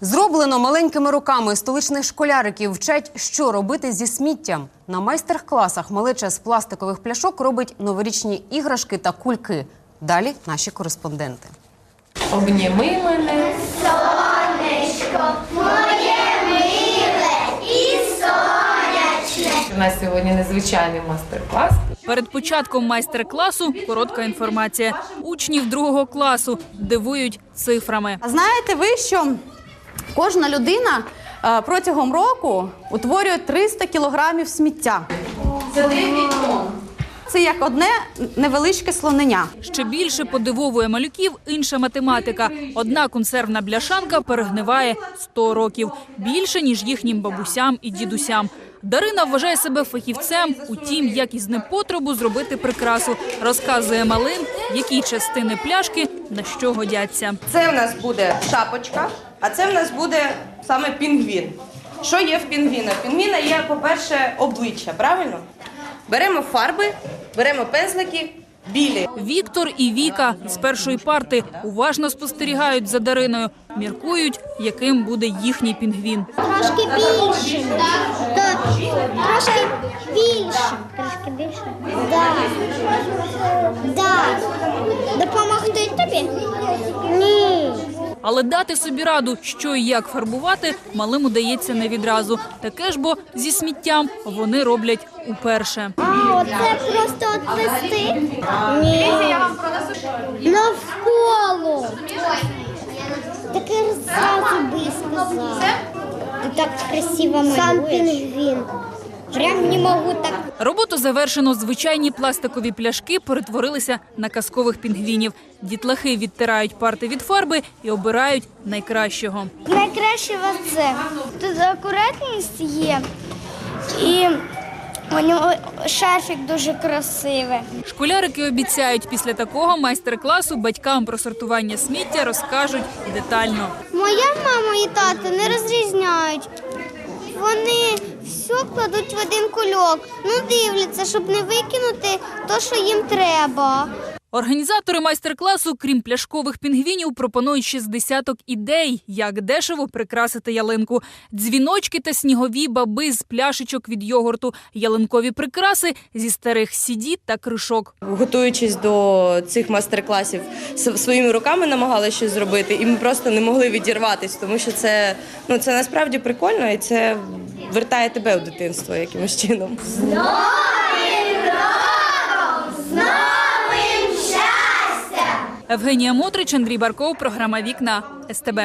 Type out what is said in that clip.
Зроблено маленькими руками столичних школяриків вчать, що робити зі сміттям. На майстер-класах малеча з пластикових пляшок робить новорічні іграшки та кульки. Далі наші кореспонденти. Обніми мене. сонечко, моє миле і У нас сьогодні незвичайний мастер-клас. Перед початком майстер-класу коротка інформація. Учнів другого класу дивують цифрами. А знаєте ви, що кожна людина е, протягом року утворює 300 кілограмів сміття? Це 9 тонн. Це як одне невеличке слонення. Ще більше подивовує малюків інша математика. Одна консервна бляшанка перегниває 100 років більше ніж їхнім бабусям і дідусям. Дарина вважає себе фахівцем у тім, як із непотребу зробити прикрасу. Розказує малим, які частини пляшки на що годяться. Це в нас буде шапочка, а це в нас буде саме пінгвін. Що є в пінгвіна? Пінгвіна є, по-перше, обличчя, правильно? Беремо фарби, беремо пензлики, білі. Віктор і Віка з першої парти уважно спостерігають за Дариною, міркують, яким буде їхній пінгвін. Трошки більше. Трошки більше. Трошки більше? Але дати собі раду, що і як фарбувати, малим удається не відразу. Таке ж бо зі сміттям вони роблять уперше. А, оце просто отвести? Ні. Навколо. Таке зразу би сказав. Ти так красиво малюєш. Сам пінгвін. Прям не можу так Роботу завершено. Звичайні пластикові пляшки перетворилися на казкових пінгвінів. Дітлахи відтирають парти від фарби і обирають найкращого. Найкраще оце. Тут акуратність є. І у нього шарфік дуже красивий. Школярики обіцяють, після такого майстер-класу батькам про сортування сміття розкажуть детально. Моя мама і тато не розрізняють. Вони все кладуть в один кульок. Ну, дивляться, щоб не викинути то, що їм треба. Організатори майстер-класу, крім пляшкових пінгвінів, пропонують ще з десяток ідей, як дешево прикрасити ялинку. Дзвіночки та снігові баби з пляшечок від йогурту, ялинкові прикраси зі старих сіді та кришок. Готуючись до цих майстер-класів, своїми руками намагалися щось зробити, і ми просто не могли відірватися, тому що це, ну, це насправді прикольно і це вертає тебе в дитинство якимось чином. Евгенія Мотрич, Андрій Барков, програма Вікна СТБ.